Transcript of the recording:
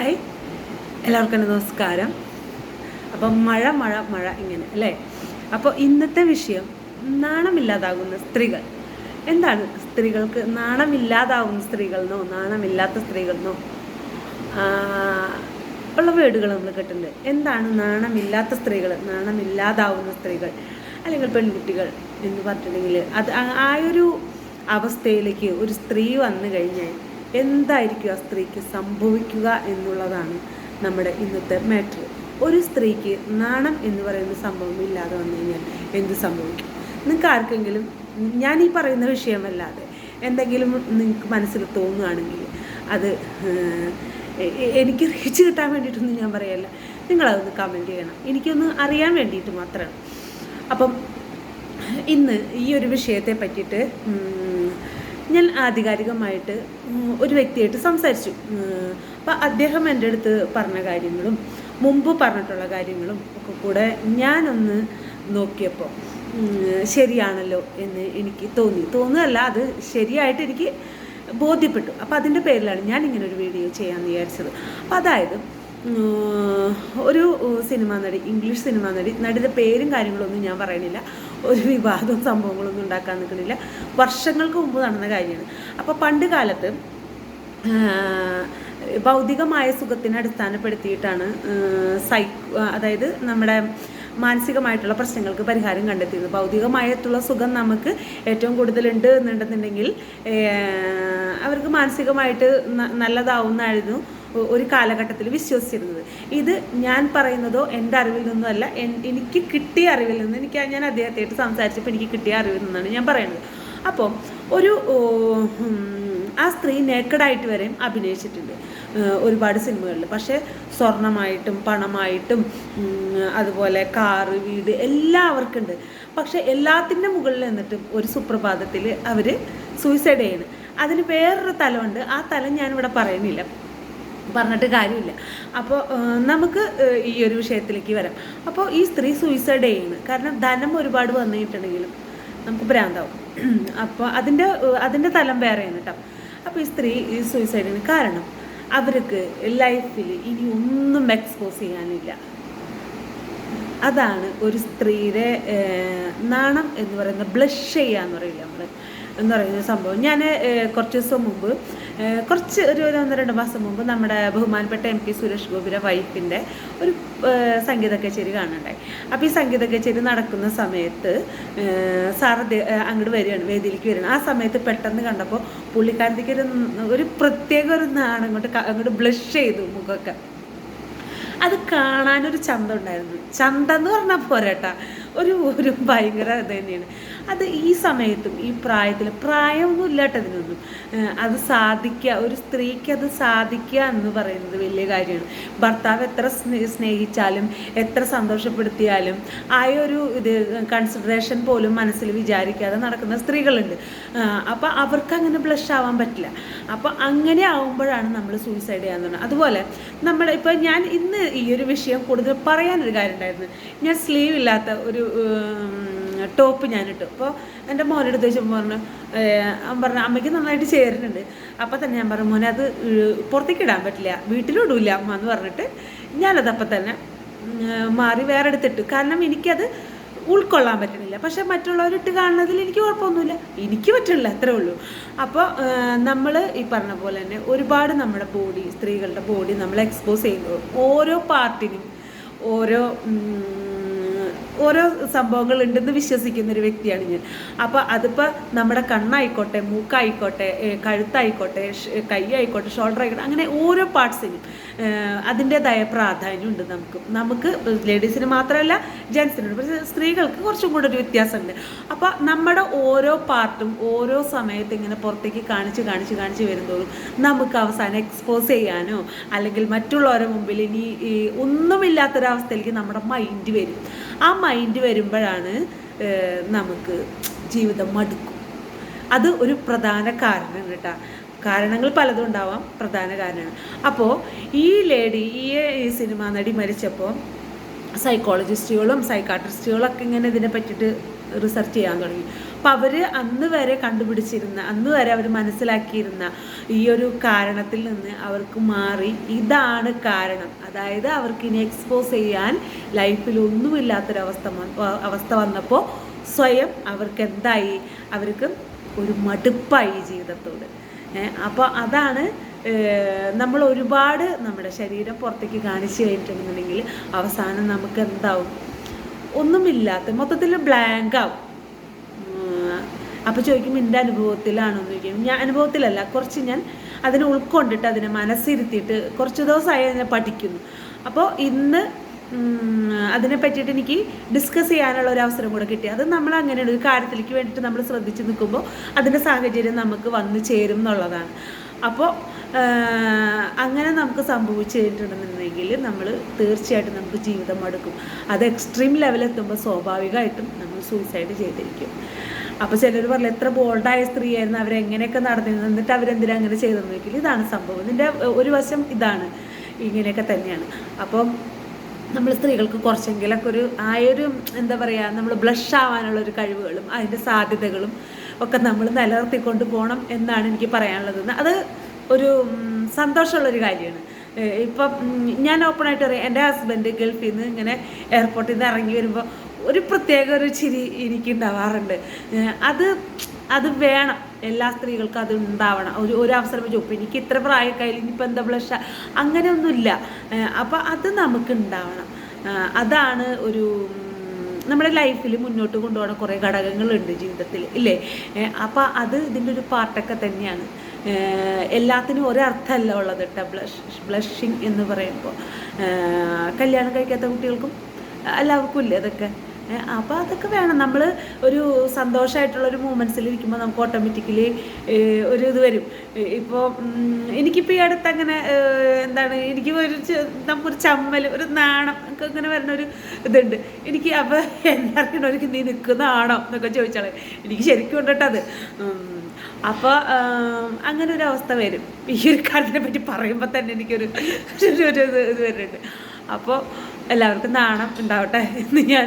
Hi. എല്ലാവർക്കും നമസ്കാരം. അപ്പം മഴ മഴ മഴ ഇങ്ങനെ അല്ലേ? അപ്പോൾ ഇന്നത്തെ വിഷയം നാണമില്ലാതാകുന്ന സ്ത്രീകൾ. എന്താണ് സ്ത്രീകൾക്ക് നാണമില്ലാതാവുന്ന സ്ത്രീകളെന്നോ നാണമില്ലാത്ത സ്ത്രീകളെന്നോ ഉള്ള വേർഡുകൾ നമ്മൾ കേട്ടിട്ടുണ്ട്. എന്താണ് നാണമില്ലാത്ത സ്ത്രീകൾ നാണമില്ലാതാവുന്ന സ്ത്രീകൾ? അല്ലെങ്കിൽ പെൺകുട്ടികൾ എന്ന് പറഞ്ഞിട്ടുണ്ടെങ്കിൽ അത് ആ ഒരു അവസ്ഥയിലേക്ക് ഒരു സ്ത്രീ വന്നു കഴിഞ്ഞാൽ എന്തായിരിക്കും ആ സ്ത്രീക്ക് സംഭവിക്കുക എന്നുള്ളതാണ് നമ്മുടെ ഇന്നത്തെ മാറ്റർ ഒരു സ്ത്രീക്ക് നാണം എന്ന് പറയുന്ന സംഭവം ഇല്ലാതെ വന്നു കഴിഞ്ഞാൽ എന്ത് സംഭവിക്കും? നിങ്ങൾക്ക് ആർക്കെങ്കിലും ഞാൻ ഈ പറയുന്ന വിഷയമല്ലാതെ എന്തെങ്കിലും നിങ്ങൾക്ക് മനസ്സിൽ തോന്നുകയാണെങ്കിൽ അത് എനിക്ക് റീച്ച് കിട്ടാൻ വേണ്ടിയിട്ടൊന്നും ഞാൻ പറയല്ല. നിങ്ങളതൊന്ന് കമന്റ് ചെയ്യണം. എനിക്കൊന്ന് അറിയാൻ വേണ്ടിയിട്ട് മാത്രമാണ് അപ്പം ഇന്ന് ഈ ഒരു വിഷയത്തെ പറ്റിയിട്ട് ആധികാരികമായിട്ട് ഒരു വ്യക്തിയായിട്ട് സംസാരിച്ചു. അപ്പം അദ്ദേഹം എന്റെ അടുത്ത് പറഞ്ഞ കാര്യങ്ങളും മുമ്പ് പറഞ്ഞിട്ടുള്ള കാര്യങ്ങളും ഒക്കെ കൂടെ ഞാനൊന്ന് നോക്കിയപ്പോൾ ശരിയാണല്ലോ എന്ന് എനിക്ക് തോന്നി. തോന്നുകയല്ല അത് ശരിയായിട്ട് എനിക്ക് ബോധ്യപ്പെട്ടു. അപ്പോൾ അതിന്റെ പേരിലാണ് ഞാൻ ഇങ്ങനെ ഒരു വീഡിയോ ചെയ്യാമെന്ന് വിചാരിച്ചത്. അപ്പോൾ അതായത് ഒരു സിനിമാ നടി ഇംഗ്ലീഷ് സിനിമാ നടി നടിയുടെ പേരും കാര്യങ്ങളൊന്നും ഞാൻ പറയണില്ല ഒരു വിവാദവും സംഭവങ്ങളൊന്നും ഉണ്ടാക്കാൻ നിൽക്കുന്നില്ല വർഷങ്ങൾക്ക് മുമ്പ് നടന്ന കാര്യമാണ്. അപ്പോൾ പണ്ട് കാലത്ത് ഭൗതികമായ സുഖത്തിനെ അടിസ്ഥാനപ്പെടുത്തിയിട്ടാണ് സൈ അതായത് നമ്മുടെ മാനസികമായിട്ടുള്ള പ്രശ്നങ്ങൾക്ക് പരിഹാരം കണ്ടെത്തിയത് ഭൗതികമായിട്ടുള്ള സുഖം നമുക്ക് ഏറ്റവും കൂടുതലുണ്ട് എന്നുണ്ടെന്നുണ്ടെങ്കിൽ അവർക്ക് മാനസികമായിട്ട് നല്ലതാവുന്നതായിരുന്നു. ഒരു കാലഘട്ടത്തിൽ വിശ്വസിച്ചിരുന്നത്. ഇത് ഞാൻ പറയുന്നതോ എന്റെ അറിവിൽ നിന്നുമല്ല എനിക്ക് കിട്ടിയ അറിവിൽ നിന്ന് എനിക്ക് ഞാൻ അദ്ദേഹത്തെയായിട്ട് സംസാരിച്ചപ്പോൾ എനിക്ക് കിട്ടിയ അറിവിൽ നിന്നാണ് ഞാൻ പറയുന്നത്. അപ്പോൾ ഒരു ആ സ്ത്രീ നേക്കഡായിട്ട് വരെയും അഭിനയിച്ചിട്ടുണ്ട്. ഒരുപാട് സിനിമകളിൽ. പക്ഷേ സ്വർണമായിട്ടും പണമായിട്ടും അതുപോലെ കാറ് വീട് എല്ലാം അവർക്കുണ്ട് പക്ഷേ എല്ലാത്തിന്റെ മുകളിൽ നിന്നിട്ടും ഒരു സുപ്രഭാതത്തിൽ അവർ സൂയിസൈഡ് ചെയ്യണം. അതിന് വേറൊരു തലമുണ്ട്. ആ തലം ഞാനിവിടെ പറയുന്നില്ല. പറഞ്ഞിട്ട് കാര്യമില്ല. അപ്പോൾ നമുക്ക് ഈ ഒരു വിഷയത്തിലേക്ക് വരാം. അപ്പോൾ ഈ സ്ത്രീ സൂയിസൈഡ് ചെയ്യുന്നു കാരണം ധനം ഒരുപാട് വന്നിട്ടുണ്ടെങ്കിലും നമുക്ക് ഭ്രാന്താവും. അപ്പോൾ അതിന്റെ അതിന്റെ തലം വേറെയാണ് കേട്ടോ അപ്പോൾ ഈ സ്ത്രീ ഈ സൂയിസൈഡിന് കാരണം അവർക്ക് ലൈഫിൽ ഇനി ഒന്നും എക്സ്പോസ് ചെയ്യാനില്ല. അതാണ് ഒരു സ്ത്രീയുടെ നാണം എന്ന് പറയുന്ന ബ്ലഷ് ചെയ്യുക എന്ന് പറയില്ല നമ്മൾ എന്ന് പറയുന്ന സംഭവം. ഞാൻ കുറച്ച് ദിവസം മുമ്പ് കുറച്ച് ഒരു ഒന്ന് രണ്ട് മാസം മുമ്പ് നമ്മുടെ ബഹുമാനപ്പെട്ട എം പി സുരേഷ് ഗോപിയുടെ വൈഫിന്റെ ഒരു സംഗീത കച്ചേരി കാണുന്നുണ്ടായി. അപ്പോൾ ഈ സംഗീത കച്ചേരി നടക്കുന്ന സമയത്ത് സാറ് അങ്ങോട്ട് വരികയാണ് വേദിയിലേക്ക് വരികയാണ്. ആ സമയത്ത് പെട്ടെന്ന് കണ്ടപ്പോൾ പുള്ളിക്കാരത്തേക്ക് ഒരു ഒരു പ്രത്യേക ഒരു നാണം അങ്ങോട്ട് അങ്ങോട്ട് ബ്ലഷ് ചെയ്തു മുഖമൊക്കെ. അത് കാണാനൊരു ചന്ത ഉണ്ടായിരുന്നു. ചന്ത എന്ന് പറഞ്ഞാൽ പോരാട്ട. ഒരു ഒരു ഭയങ്കര ഇത് തന്നെയാണ്. അത് ഈ സമയത്തും ഈ പ്രായത്തിൽ പ്രായമൊന്നും ഇല്ലാട്ടോ ഇതിനൊന്നും അത് സാധിക്കുക ഒരു സ്ത്രീക്ക് അത് സാധിക്കുക എന്ന് പറയുന്നത് വലിയ കാര്യമാണ്. ഭർത്താവ് എത്ര സ്നേ- സ്നേഹിച്ചാലും എത്ര സന്തോഷപ്പെടുത്തിയാലും ആ ഒരു ഇത് കൺസിഡറേഷൻ പോലും മനസ്സിൽ വിചാരിക്കാതെ നടക്കുന്ന സ്ത്രീകളുണ്ട്. അപ്പോൾ അവർക്ക് അങ്ങനെ ബ്ലഷ് ആവാൻ പറ്റില്ല. അപ്പോൾ അങ്ങനെ ആവുമ്പോഴാണ് നമ്മൾ സൂയിസൈഡ് ചെയ്യാൻ തുടങ്ങുന്നത് അതുപോലെ നമ്മൾ ഇപ്പോൾ ഞാൻ ഇന്ന് ഈ ഒരു വിഷയം കൂടുതൽ പറയാനൊരു കാര്യം ഉണ്ടായിരുന്നു ഞാൻ സ്ലീവ് ഇല്ലാത്ത ഒരു ടോപ്പ് ഞാൻ ഇട്ടു അപ്പോൾ എന്റെ മോനോട് ചോദിച്ചപ്പോൾ പറഞ്ഞു അവൻ പറഞ്ഞു അമ്മയ്ക്ക് നന്നായിട്ട് ചേരുന്നുണ്ട്. അപ്പോൾ തന്നെ ഞാൻ പറഞ്ഞു മോനെ അത് പുറത്തേക്ക് ഇടാൻ പറ്റില്ല വീട്ടിലും അമ്മ എന്ന് പറഞ്ഞിട്ട് ഞാനത് അപ്പം തന്നെ മാറി വേറെ എടുത്തിട്ടു കാരണം എനിക്കത് ഉൾക്കൊള്ളാൻ പറ്റണില്ല. പക്ഷെ മറ്റുള്ളവരിട്ട് കാണുന്നതിൽ എനിക്ക് കുഴപ്പമൊന്നുമില്ല. എനിക്ക് പറ്റില്ല അത്രേ ഉള്ളൂ. അപ്പോൾ നമ്മൾ ഈ പറഞ്ഞ പോലെ തന്നെ ഒരുപാട് നമ്മുടെ ബോഡി സ്ത്രീകളുടെ ബോഡി നമ്മൾ എക്സ്പോസ് ചെയ്യുന്നു ഓരോ പാർട്ടിനും ഓരോ ഓരോ സംഭവങ്ങൾ ഉണ്ടെന്ന് വിശ്വസിക്കുന്ന ഒരു വ്യക്തിയാണ് ഞാൻ. അപ്പോൾ അതിപ്പോൾ നമ്മുടെ കണ്ണായിക്കോട്ടെ മൂക്കായിക്കോട്ടെ കഴുത്തായിക്കോട്ടെ കൈ ആയിക്കോട്ടെ ഷോൾഡർ ആയിക്കോട്ടെ അങ്ങനെ ഓരോ പാർട്സിനും അതിന്റെതായ പ്രാധാന്യം ഉണ്ട് നമുക്ക്. നമുക്ക് ലേഡീസിന് മാത്രമല്ല ജെൻസിനുണ്ട്. പക്ഷേ സ്ത്രീകൾക്ക് കുറച്ചും കൂടെ ഒരു വ്യത്യാസമുണ്ട്. അപ്പോൾ നമ്മുടെ ഓരോ പാർട്ടും ഓരോ സമയത്ത് ഇങ്ങനെ പുറത്തേക്ക് കാണിച്ച് കാണിച്ച് കാണിച്ച് വരുന്നതോറും നമുക്ക് അവസാനം എക്സ്പോസ് ചെയ്യാനോ അല്ലെങ്കിൽ മറ്റുള്ളവരുടെ മുമ്പിൽ ഇനി ഒന്നുമില്ലാത്തൊരവസ്ഥയിലേക്ക് നമ്മുടെ മൈൻഡ് വരും. ആ മൈൻഡ് വരുമ്പോഴാണ് നമുക്ക് ജീവിതം മടുക്കും. അത് ഒരു പ്രധാന കാരണം കേട്ടോ. കാരണങ്ങൾ പലതും ഉണ്ടാവാം പ്രധാന കാരണമാണ്. അപ്പോൾ ഈ ലേഡി ഈ സിനിമാ നടി മരിച്ചപ്പോൾ സൈക്കോളജിസ്റ്റുകളും സൈക്കാട്രിസ്റ്റുകളൊക്കെ ഇങ്ങനെ ഇതിനെ പറ്റിയിട്ട് റിസർച്ച് ചെയ്യാൻ തുടങ്ങി. അപ്പോൾ അവർ അന്ന് വരെ കണ്ടുപിടിച്ചിരുന്ന അന്ന് വരെ അവർ മനസ്സിലാക്കിയിരുന്ന ഈ ഒരു കാരണത്തിൽ നിന്ന് അവർക്ക് മാറി. ഇതാണ് കാരണം. അതായത് അവർക്ക് ഇനി എക്സ്പോസ് ചെയ്യാൻ ലൈഫിൽ ഒന്നുമില്ലാത്തൊരവസ്ഥ അവസ്ഥ വന്നപ്പോൾ സ്വയം അവർക്ക് എന്തായി? അവർക്ക് ഒരു മടുപ്പായി ജീവിതത്തോട്. അപ്പോൾ അതാണ് നമ്മൾ ഒരുപാട് നമ്മുടെ ശരീരം പുറത്തേക്ക് കാണിച്ചു കഴിഞ്ഞിട്ടുണ്ടെന്നുണ്ടെങ്കിൽ അവസാനം നമുക്ക് എന്താവും ഒന്നുമില്ലാത്ത മൊത്തത്തിൽ ബ്ലാങ്ക് ആവും. അപ്പോൾ ചോദിക്കും എന്റെ അനുഭവത്തിലാണോ? എന്ന് ചോദിക്കും. ഞാൻ അനുഭവത്തിലല്ല കുറച്ച് ഞാൻ അതിനെ ഉൾക്കൊണ്ടിട്ട് അതിനെ മനസ്സിരുത്തിയിട്ട് കുറച്ച് ദിവസമായി അതിനെ പഠിക്കുന്നു. അപ്പോൾ ഇന്ന് അതിനെ പറ്റിയിട്ട് എനിക്ക് ഡിസ്കസ് ചെയ്യാനുള്ള ഒരു അവസരം കൂടെ കിട്ടി. അത് നമ്മൾ അങ്ങനെയാണ് ഒരു കാര്യത്തിലേക്ക് വേണ്ടിയിട്ട് നമ്മൾ ശ്രദ്ധിച്ച് നിൽക്കുമ്പോൾ അതിന്റെ സാഹചര്യം നമുക്ക് വന്നു ചേരും എന്നുള്ളതാണ്. അപ്പോൾ അങ്ങനെ നമുക്ക് സംഭവിച്ചു കഴിഞ്ഞിട്ടുണ്ടെന്നുണ്ടെങ്കിൽ നമ്മൾ തീർച്ചയായിട്ടും നമുക്ക് ജീവിതം മടുക്കും അത് എക്സ്ട്രീം ലെവലെത്തുമ്പോൾ സ്വാഭാവികമായിട്ടും നമ്മൾ സൂയിസൈഡ് ചെയ്തിരിക്കും. അപ്പോൾ ചിലർ പറഞ്ഞു എത്ര ബോൾഡായ സ്ത്രീയായിരുന്നു അവരെങ്ങനെയൊക്കെ നടന്നിരുന്നു എന്നിട്ട് അവരെന്തിനാ അങ്ങനെ ചെയ്തെന്ന് ഇതാണ് സംഭവം. ഇതിന്റെ ഒരു വശം ഇതാണ്. ഇങ്ങനെയൊക്കെ തന്നെയാണ്. അപ്പം നമ്മൾ സ്ത്രീകൾക്ക് കുറച്ചെങ്കിലൊക്കെ ഒരു ആയൊരു എന്താ പറയുക നമ്മൾ ബ്ലഷ് ആവാനുള്ള ഒരു കഴിവുകളും അതിന്റെ സാധ്യതകളും ഒക്കെ നമ്മൾ നിലനിർത്തിക്കൊണ്ട് പോകണം എന്നാണ് എനിക്ക് പറയാനുള്ളത്. അത് ഒരു സന്തോഷമുള്ളൊരു കാര്യമാണ്. ഇപ്പം ഞാൻ ഓപ്പണായിട്ട് പറയാം. എന്റെ ഹസ്ബൻഡ് ഗൾഫിൽ നിന്ന് ഇങ്ങനെ എയർപോർട്ടിൽ നിന്ന് ഇറങ്ങി വരുമ്പോൾ ഒരു പ്രത്യേക ഒരു ചിരി എനിക്ക് ഉണ്ടാവാറുണ്ട്. അത് അത് വേണം. എല്ലാ സ്ത്രീകൾക്കും അത് ഉണ്ടാവണം. ഒരു ഒരു അവസരം വെച്ചു ഇപ്പം എനിക്ക് ഇത്ര പ്രായക്കായി ഇനിയിപ്പോൾ എന്താ ബ്ലഷ? അങ്ങനെയൊന്നുമില്ല. അപ്പോൾ അത് നമുക്ക് ഉണ്ടാവണം. അതാണ് ഒരു നമ്മുടെ ലൈഫിൽ മുന്നോട്ട് കൊണ്ടുപോകുന്ന കുറേ ഘടകങ്ങളുണ്ട് ജീവിതത്തിൽ ഇല്ലേ? അപ്പോൾ അത് ഇതിന്റെ ഒരു പാർട്ടൊക്കെ തന്നെയാണ്. എല്ലാത്തിനും ഒരർത്ഥമല്ല ഉള്ളത് കേട്ടോ ബ്ലഷ് ബ്ലഷിങ് എന്ന് പറയുമ്പോൾ. കല്യാണം കഴിക്കാത്ത കുട്ടികൾക്കും എല്ലാവർക്കും ഇല്ലേ അതൊക്കെ അപ്പോൾ അതൊക്കെ വേണം. നമ്മൾ ഒരു സന്തോഷമായിട്ടുള്ള ഒരു മൂമെന്റ്സിൽ ഇരിക്കുമ്പോൾ നമുക്ക് ഓട്ടോമാറ്റിക്കലി ഒരു ഇത് വരും. ഇപ്പോൾ എനിക്കിപ്പോൾ ഈ അടുത്ത് അങ്ങനെ എന്താണ് എനിക്ക് ഒരു നമുക്കൊരു ചമ്മൽ ഒരു നാണം ഒക്കെ ഇങ്ങനെ വരുന്ന ഒരു ഇതുണ്ട്. എനിക്ക് അപ്പോൾ എല്ലാവർക്കും ഒരു നീ നിൽക്കുന്നതാണോ എന്നൊക്കെ ചോദിച്ചാൽ എനിക്ക് ശരിക്കും ഉണ്ട് അത്. അപ്പോൾ അങ്ങനെ ഒരു അവസ്ഥ വരും. ഈ ഒരു കാര്യത്തിനെ പറ്റി പറയുമ്പോൾ തന്നെ എനിക്കൊരു ഒരു ഇത് വരുന്നുണ്ട്. അപ്പോൾ എല്ലാവർക്കും നാണം ഉണ്ടാവട്ടെ എന്ന് ഞാൻ